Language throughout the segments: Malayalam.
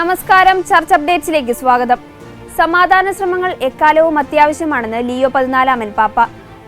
നമസ്കാരം. ചർച്ച് അപ്ഡേറ്റ്സിലേക്ക് സ്വാഗതം. സമാധാന ശ്രമങ്ങൾ എക്കാലവും അത്യാവശ്യമാണെന്ന് ലിയോ പതിനാലാമൻ പാപ്പ.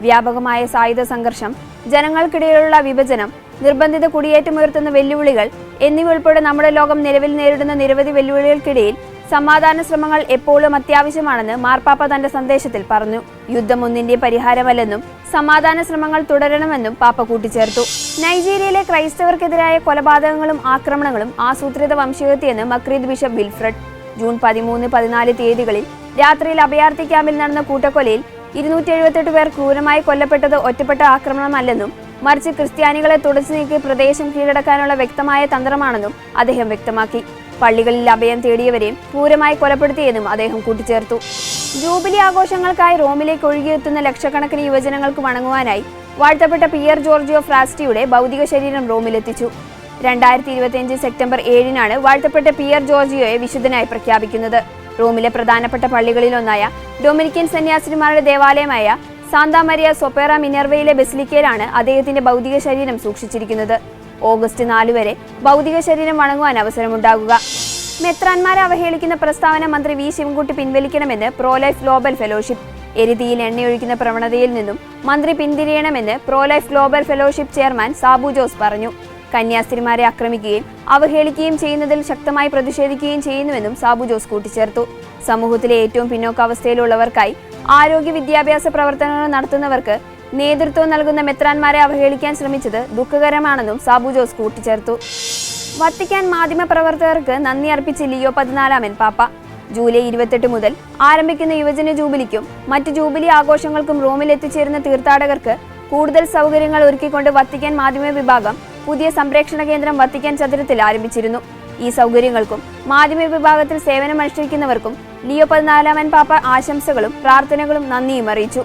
വ്യാപകമായ സായുധ സംഘർഷം ജനങ്ങൾക്കിടയിലുള്ള വിഭജനം നിർബന്ധിത കുടിയേറ്റമുയർത്തുന്ന വെല്ലുവിളികൾ എന്നിവ ഉൾപ്പെടെ നമ്മുടെ ലോകം നിലവിൽ നേരിടുന്ന നിരവധി വെല്ലുവിളികൾക്കിടയിൽ സമാധാന ശ്രമങ്ങൾ എപ്പോഴും അത്യാവശ്യമാണെന്ന് മാർപ്പാപ്പ തന്റെ സന്ദേശത്തിൽ പറഞ്ഞു. യുദ്ധം ഒന്നിന്റെ പരിഹാരമല്ലെന്നും സമാധാന ശ്രമങ്ങൾ തുടരണമെന്നും പാപ്പ കൂട്ടിച്ചേർത്തു. നൈജീരിയയിലെ ക്രൈസ്തവർക്കെതിരായ കൊലപാതകങ്ങളും ആക്രമണങ്ങളും ആസൂത്രിത വംശഹത്യയെന്ന് മക്രീദ് ബിഷപ്പ് വിൽഫ്രഡ്. ജൂൺ പതിമൂന്ന് പതിനാല് തീയതികളിൽ രാത്രിയിൽ അഭയാർത്ഥി ക്യാമ്പിൽ നടന്ന കൂട്ടക്കൊലയിൽ ഇരുന്നൂറ്റി എഴുപത്തെട്ട് പേർ ക്രൂരമായി കൊല്ലപ്പെട്ടത് ഒറ്റപ്പെട്ട ആക്രമണമല്ലെന്നും മറിച്ച് ക്രിസ്ത്യാനികളെ തുടച്ചു നീക്കി പ്രദേശം കീഴടക്കാനുള്ള വ്യക്തമായ തന്ത്രമാണെന്നും അദ്ദേഹം വ്യക്തമാക്കി. പള്ളികളിൽ അഭയം തേടിയവരെയും ക്രൂരമായി കൊലപ്പെടുത്തിയെന്നും അദ്ദേഹം കൂട്ടിച്ചേർത്തു. ജൂബിലി ആഘോഷങ്ങൾക്കായി റോമിലേക്ക് ഒഴുകിയെത്തുന്ന ലക്ഷക്കണക്കിന് യുവജനങ്ങൾക്ക് വണങ്ങുവാനായി വാഴ്ത്തപ്പെട്ട പിയർ ജോർജിയോ ഫ്രാസ്റ്റിയുടെ ഭൗതിക ശരീരം റോമിലെത്തിച്ചു. രണ്ടായിരത്തി ഇരുപത്തിയഞ്ച് സെപ്റ്റംബർ ഏഴിനാണ് വാഴ്ത്തപ്പെട്ട പിയർ ജോർജിയോയെ വിശുദ്ധനായി പ്രഖ്യാപിക്കുന്നത്. റോമിലെ പ്രധാനപ്പെട്ട പള്ളികളിലൊന്നായ ഡൊമിനിക്കൻ സന്യാസിമാരുടെ ദേവാലയമായ സാന്താ മരിയ സൊപ്പേറ മിനർവയിലെ ബെസിലിക്കയിലാണ് അദ്ദേഹത്തിന്റെ ഭൗതിക ശരീരം സൂക്ഷിച്ചിരിക്കുന്നത്. ഓഗസ്റ്റ് നാല് വരെ ഭൗതിക ശരീരം വണങ്ങുവാൻ അവസരമുണ്ടാകുക. മെത്രാന്മാരെ അവഹേളിക്കുന്ന പ്രസ്താവന മന്ത്രി വി ശിവൻകുട്ടി പിൻവലിക്കണമെന്ന് പ്രോലൈഫ് ഗ്ലോബൽ ഫെലോഷിപ്പ് എരുതിയിൽ എണ്ണയൊഴിക്കുന്ന പ്രവണതയിൽ നിന്നും മന്ത്രി പിന്തിരിയണമെന്ന് pro life global fellowship chairman Sabu Jose പറഞ്ഞു. കന്യാസ്ത്രീമാരെ ആക്രമിക്കുകയും അവഹേളിക്കുകയും ചെയ്യുന്നതിൽ ശക്തമായി പ്രതിഷേധിക്കുകയും ചെയ്യുന്നുവെന്നും സാബു ജോസ് കൂട്ടിച്ചേർത്തു. സമൂഹത്തിലെ ഏറ്റവും പിന്നോക്ക അവസ്ഥയിലുള്ളവർക്കായി ആരോഗ്യ വിദ്യാഭ്യാസ പ്രവർത്തനങ്ങൾ നടത്തുന്നവർക്ക് നേതൃത്വം നൽകുന്ന മെത്രാന്മാരെ അവഹേളിക്കാൻ ശ്രമിച്ചത് ദുഃഖകരമാണെന്നും സാബു ജോസ് കൂട്ടിച്ചേർത്തു. വത്തിക്കാൻ മാധ്യമപ്രവർത്തകർക്ക് നന്ദി അർപ്പിച്ച് ലിയോ പതിനാലാമൻ പാപ്പ. ജൂലൈ ഇരുപത്തെട്ട് മുതൽ ആരംഭിക്കുന്ന യുവജന ജൂബിലിക്കും മറ്റ് ജൂബിലി ആഘോഷങ്ങൾക്കും റോമിൽ എത്തിച്ചേരുന്ന തീർത്ഥാടകർക്ക് കൂടുതൽ സൗകര്യങ്ങൾ ഒരുക്കിക്കൊണ്ട് വത്തിക്കാൻ മാധ്യമ വിഭാഗം പുതിയ സംപ്രേക്ഷണ കേന്ദ്രം വത്തിക്കാൻ ചതുരത്തിൽ ആരംഭിച്ചിരുന്നു. ഈ സൗകര്യങ്ങൾക്കും മാധ്യമ വിഭാഗത്തിൽ സേവനമനുഷ്ഠിക്കുന്നവർക്കും ലിയോ പതിനാലാമൻ പാപ്പ ആശംസകളും പ്രാർത്ഥനകളും നന്ദിയും അറിയിച്ചു.